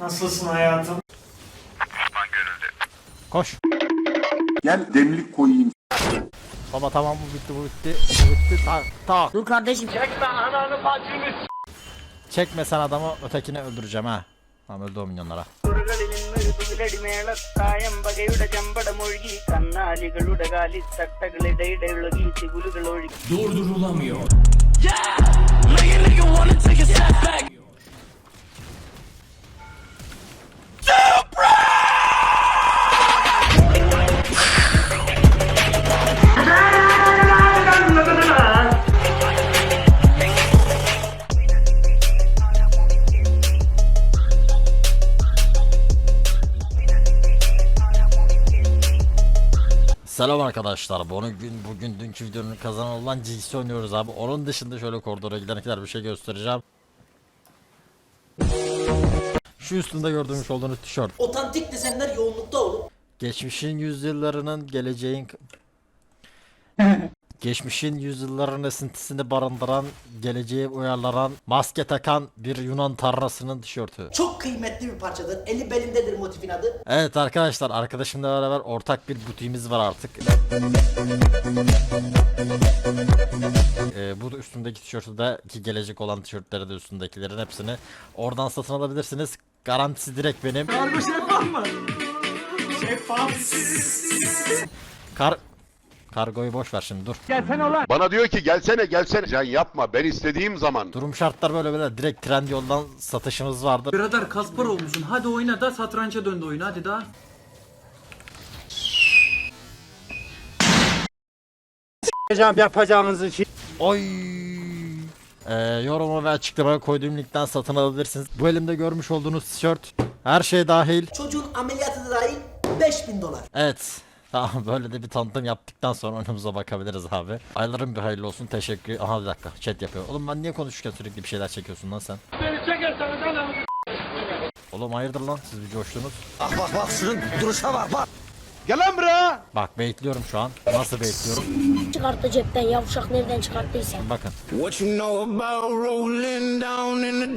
Nasılsın hayatım? Düşman görüldü. Koş. Gel demlik koyayım. Baba tamam bu bitti bu bitti. Bu bitti tak tak. Dur kardeşim. Çekme ananı bacını. Çekme sen adamı ötekini öldüreceğim ha. Tamam öldü o minyonlara. Durdurulamıyor. Yeah! Selam arkadaşlar. Bugün bugün dünkü videonun kazanan olan GC oynuyoruz abi. Onun dışında şöyle koridora gidene kadar bir şey göstereceğim. Şu üstünde gördüğümüz olduğunuz tişört. Otantik desenler yoğunlukta oğlum. Geçmişin yüzyıllarının geleceğin Geçmişin yüzyılların esintisini barındıran, geleceğe uyarlanan, maske takan bir Yunan tanrısının tişörtü. Çok kıymetli bir parçadır. Eli belindedir motifin adı. Evet arkadaşlar arkadaşımla beraber ortak bir butiğimiz var artık. Ee, bu üstümdeki tişörtü de ki gelecek olan tişörtleri de üstündekilerin hepsini oradan satın alabilirsiniz. Garantisi direkt benim. Kar Kargoyu boş ver şimdi dur. Bana diyor ki gelsene gelsene. Can yapma ben istediğim zaman. Durum şartlar böyle böyle direkt trend yoldan satışımız vardı. Birader Kaspar olmuşsun. Hadi oyna da satrança döndü oyun hadi daha. Oy. Ee, yoruma ve açıklamaya koyduğum linkten satın alabilirsiniz. Bu elimde görmüş olduğunuz tişört her şey dahil. Çocuğun ameliyatı da dahil 5000 dolar. Evet. Tamam böyle de bir tanıtım yaptıktan sonra önümüze bakabiliriz abi. Ayların bir hayırlı olsun teşekkür. Aha bir dakika chat yapıyor. Oğlum ben niye konuşurken sürekli bir şeyler çekiyorsun lan sen? Beni Oğlum hayırdır lan siz bir coştunuz. Gel lan buraya. Bak bekliyorum şu an. Nasıl bekliyorum? çıkarttı cepten yavşak nereden çıkarttıysa. Bakın.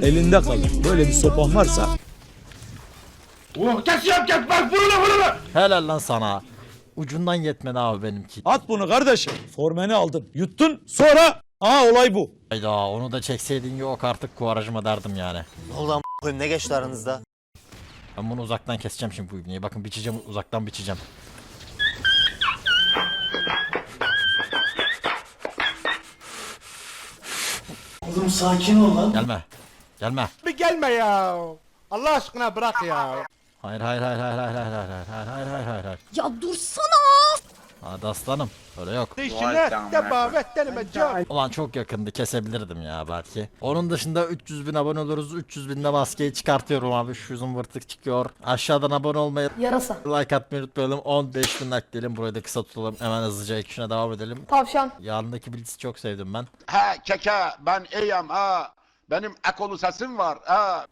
elinde kalır. Böyle bir sopan varsa Helal lan sana. Ucundan yetmedi abi benimki. at bunu kardeşim. Formeni aldın. Yuttun. Sonra aa olay bu. Hayda onu da çekseydin yok artık kuvarajıma derdim yani. Ne oldu koyayım ne geçti aranızda? Ben bunu uzaktan keseceğim şimdi bu ibneyi. Bakın biçeceğim uzaktan biçeceğim. Oğlum sakin ol lan. Gelme. Gelme. Bir gelme ya. Allah aşkına bırak ya. Hayır hayır hayır hayır hayır hayır hayır hayır hayır hayır hayır hayır. Ya dursana. Hadi aslanım. Öyle yok. İşine devam et denime can. Ulan çok yakındı kesebilirdim ya belki. Onun dışında 300 bin abone oluruz. 300 binde maskeyi çıkartıyorum abi. Şu zımbırtık çıkıyor. Aşağıdan abone olmayı, Yarasa. like atmayı unutmayalım. 15 bin like diyelim. Burayı da kısa tutalım. Hemen hızlıca ekşine devam edelim. Tavşan. Yanındaki bilgisi çok sevdim ben. Ha keke ben iyiyim ha. Benim ekolu sesim var ha.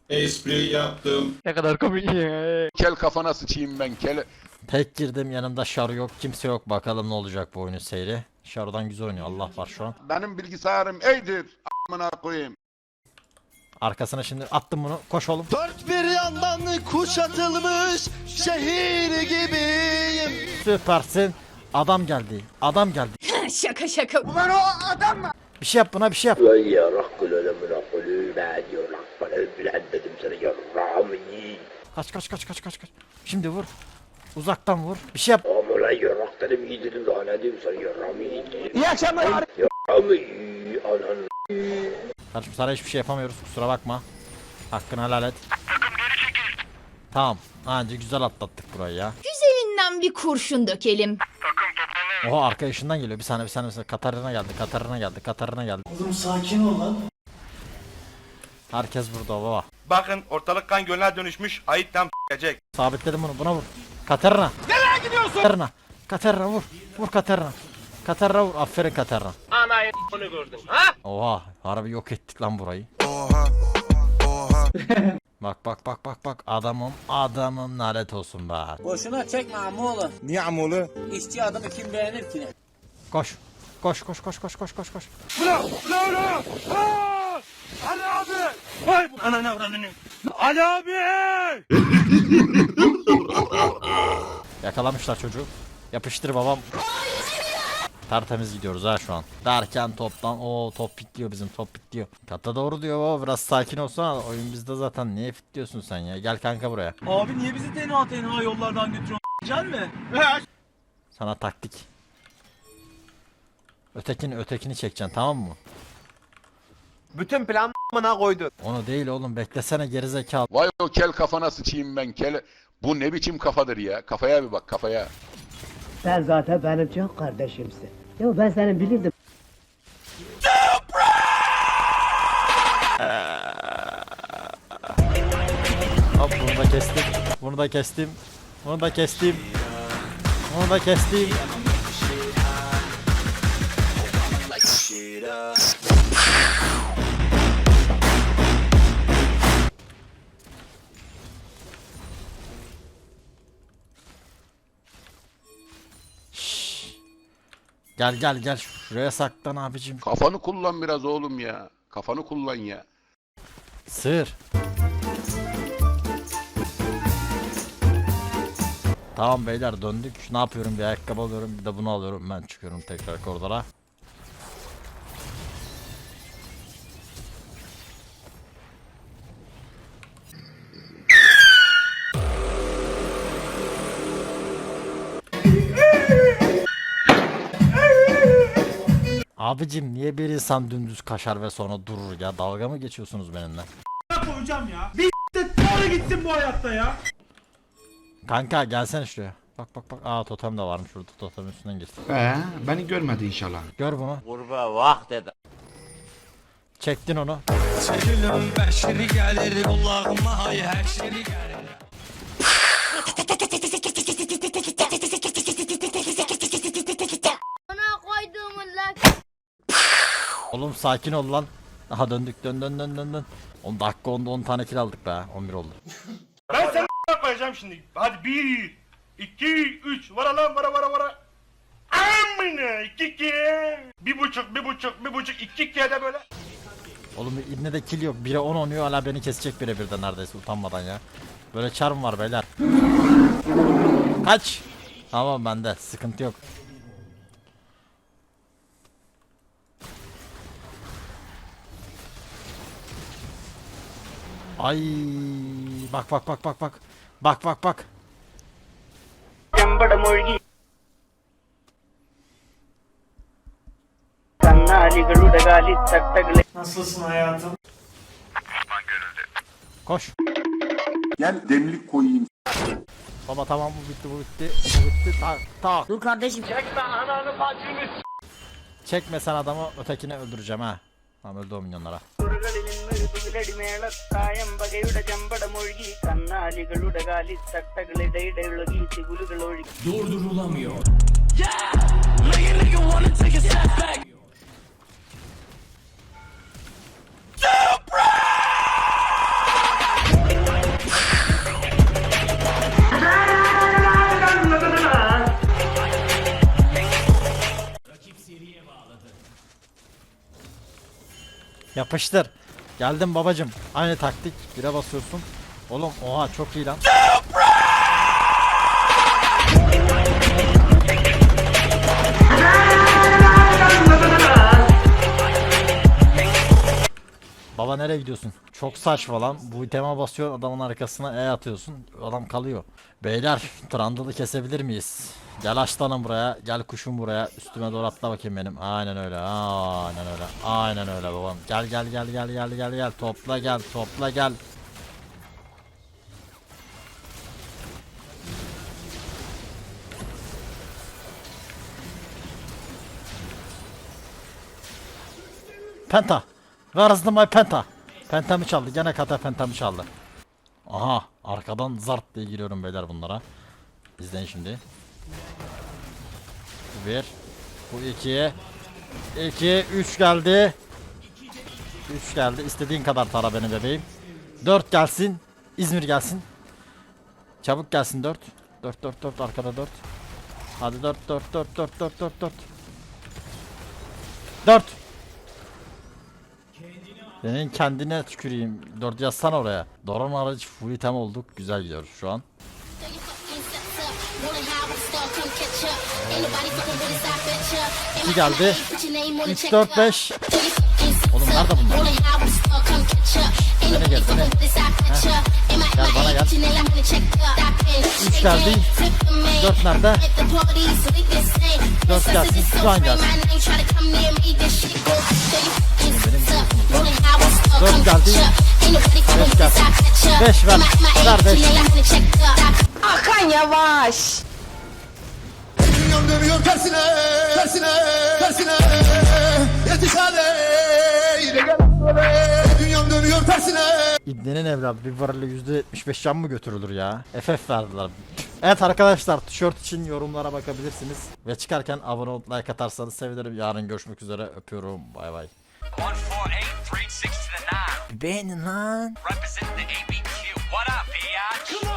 Ne kadar komik ya. Kel kafana sıçayım ben kel. Tek girdim yanımda Şaru yok. Kimse yok. Bakalım ne olacak bu oyunun seyri. Şaru'dan güzel oynuyor. Allah var şu an. Benim bilgisayarım iyidir. Amına koyayım. Arkasına şimdi attım bunu. Koş oğlum. Dört bir yandan kuşatılmış şehir gibiyim. Süpersin. Adam geldi. Adam geldi. şaka şaka. Bir şey yap buna bir şey yap. Ulan yarak kul ölümüne kulü ben yarak bana öbülen dedim sana yarrağımı yiyin. Kaç kaç kaç kaç kaç kaç. Şimdi vur. Uzaktan vur. Bir şey yap. Ama ulan yarak dedim iyi dedim daha ne diyeyim sana yarrağımı yiyin. İyi akşamlar abi. Yarrağımı yiyin ananı Kardeşim sana hiçbir şey yapamıyoruz kusura bakma. Hakkını helal et. Atladım geri çekil. Tamam. Anca güzel atlattık burayı ya. Güzelinden bir kurşun dökelim. Oha arka yaşından geliyor. Bir saniye bir saniye. Bir saniye. Katarina geldi. Katarina geldi. Katarina geldi. Oğlum sakin ol lan. Herkes burada baba. Bakın ortalık kan gölüne dönüşmüş. Ayıp tam s**ecek. Sabitledim bunu. Buna vur. Katarina. Nereye gidiyorsun? Katarina. Katarina vur. Vur Katarina. Katarina vur. Aferin Katarina. Anayı bunu gördün ha? Oha. Harbi yok ettik lan burayı. Oha. Oha. bak bak bak bak bak. Adamım adamım nalet olsun be. Boşuna çekme amoğlu. Niye amolu? İşçi adamı kim beğenir ki? Koş. Koş koş koş koş koş koş koş. Hadi abi. Vay bu ananı avradını. Ali abi! Yakalamışlar çocuğu. Yapıştır babam. Tertemiz gidiyoruz ha şu an. Derken toptan o top bitliyor bizim top bitliyor. Kata doğru diyor baba biraz sakin olsana oyun bizde zaten niye fitliyorsun sen ya gel kanka buraya. Abi niye bizi tenha tenha yollardan götürüyorsun? Can mi? Sana taktik. Ötekini ötekini çekeceksin tamam mı? Bütün plan bana koydu. Onu değil oğlum beklesene gerizekalı. Vay o kel kafana sıçayım ben kel. Bu ne biçim kafadır ya? Kafaya bir bak kafaya. Sen zaten benim çok kardeşimsin. Ya ben seni bilirdim. Hop bunu da kestim. Bunu da kestim. Bunu da kestim. Bunu da kestim. Gel gel gel şuraya saklan abicim. Kafanı kullan biraz oğlum ya. Kafanı kullan ya. Sığır. Tamam beyler döndük. Ne yapıyorum? Bir ayakkabı alıyorum. Bir de bunu alıyorum. Ben çıkıyorum tekrar koridora. Abicim niye bir insan dümdüz kaşar ve sonra durur ya? Dalga mı geçiyorsunuz benimle? Koyacağım ya. Bir de doğru gitsin bu hayatta ya. Kanka gelsene şuraya. Bak bak bak. Aa totem de varmış burada. Totem üstünden geçti. Ee, beni görmedi inşallah. Gör bunu. Kurba vah dedi. Çektin onu. Bana koyduğumun lan. Oğlum sakin ol lan. Aha döndük dön dön dön dön dön. 10 dakika 10 10 tane kill aldık be. 11 oldu. Ben seni koyacağım şimdi. Hadi bir, iki, üç. Vara lan vara vara vara. Amına iki iki. Bir buçuk, bir buçuk, bir buçuk, iki ikiye de böyle. Oğlum ibne de kill yok. 1'e 10 oynuyor hala beni kesecek bire birden neredeyse utanmadan ya. Böyle charm var beyler. Kaç. Tamam bende sıkıntı yok. Ay bak bak bak bak bak. Bak bak bak. Nasılsın hayatım? Koş. Gel demlik koyayım. Baba tamam bu bitti bu bitti. Bu bitti tak tak. Dur kardeşim. Çekme ananı bacını. Çekme sen adamı ötekine öldüreceğim ha. Tamam öldü o milyonlara. ുകളിൽ നിന്നൊരു തുകിലടിമേളത്തായം വകയുടെ ചെമ്പടമൊഴുകി കന്നാലികളുടെ കാലിത്തട്ടകളിടയിടയൊഴുകി തികുലുകൾ ഒഴുകി Yapıştır. Geldim babacım. Aynı taktik. Bire basıyorsun. Oğlum oha çok iyi lan. Baba nereye gidiyorsun? Çok saçma lan. Bu iteme basıyor adamın arkasına E atıyorsun. Adam kalıyor. Beyler Trundle'ı kesebilir miyiz? Gel aslanım buraya. Gel kuşum buraya. Üstüme doğru atla bakayım benim. Aynen öyle. Aynen öyle. Aynen öyle babam. Gel gel gel gel gel gel gel. Topla gel. Topla gel. Penta. Where is my penta? Pentamı çaldı. Gene kata pentamı çaldı. Aha. Arkadan zart diye giriyorum beyler bunlara. İzleyin şimdi. Bir. Bu iki. İki. Üç geldi. Üç geldi. İstediğin kadar tara beni bebeğim. Dört gelsin. İzmir gelsin. Çabuk gelsin dört. Dört dört dört arkada dört. Hadi dört dört dört dört dört dört dört. Dört. Senin kendine tüküreyim. 4 yazsana oraya. Doran hariç full item olduk. Güzel gidiyoruz şu an. İki geldi. 3, 4, 5. Oğlum nerede bunlar? Bana gel bana. Gel bana gel. 3 geldi. 4 nerede? 4 gelsin. Şu an gelsin. Dört geldi. Beş gelsin. Beş ver. Ver beş. Hakan yavaş. Dünyam dönüyor tersine, tersine, tersine. Yetiş hale, yine gel hale. Dünyam dönüyor tersine. İbnenin evladı bir varıyla %75 can mı götürülür ya? FF verdiler. Evet arkadaşlar tişört için yorumlara bakabilirsiniz. Ve çıkarken abone olup like atarsanız sevinirim. Yarın görüşmek üzere. Öpüyorum. Bay bay. 148 to the 9. Bend in line. Representing the ABQ. What up, B.I.G.?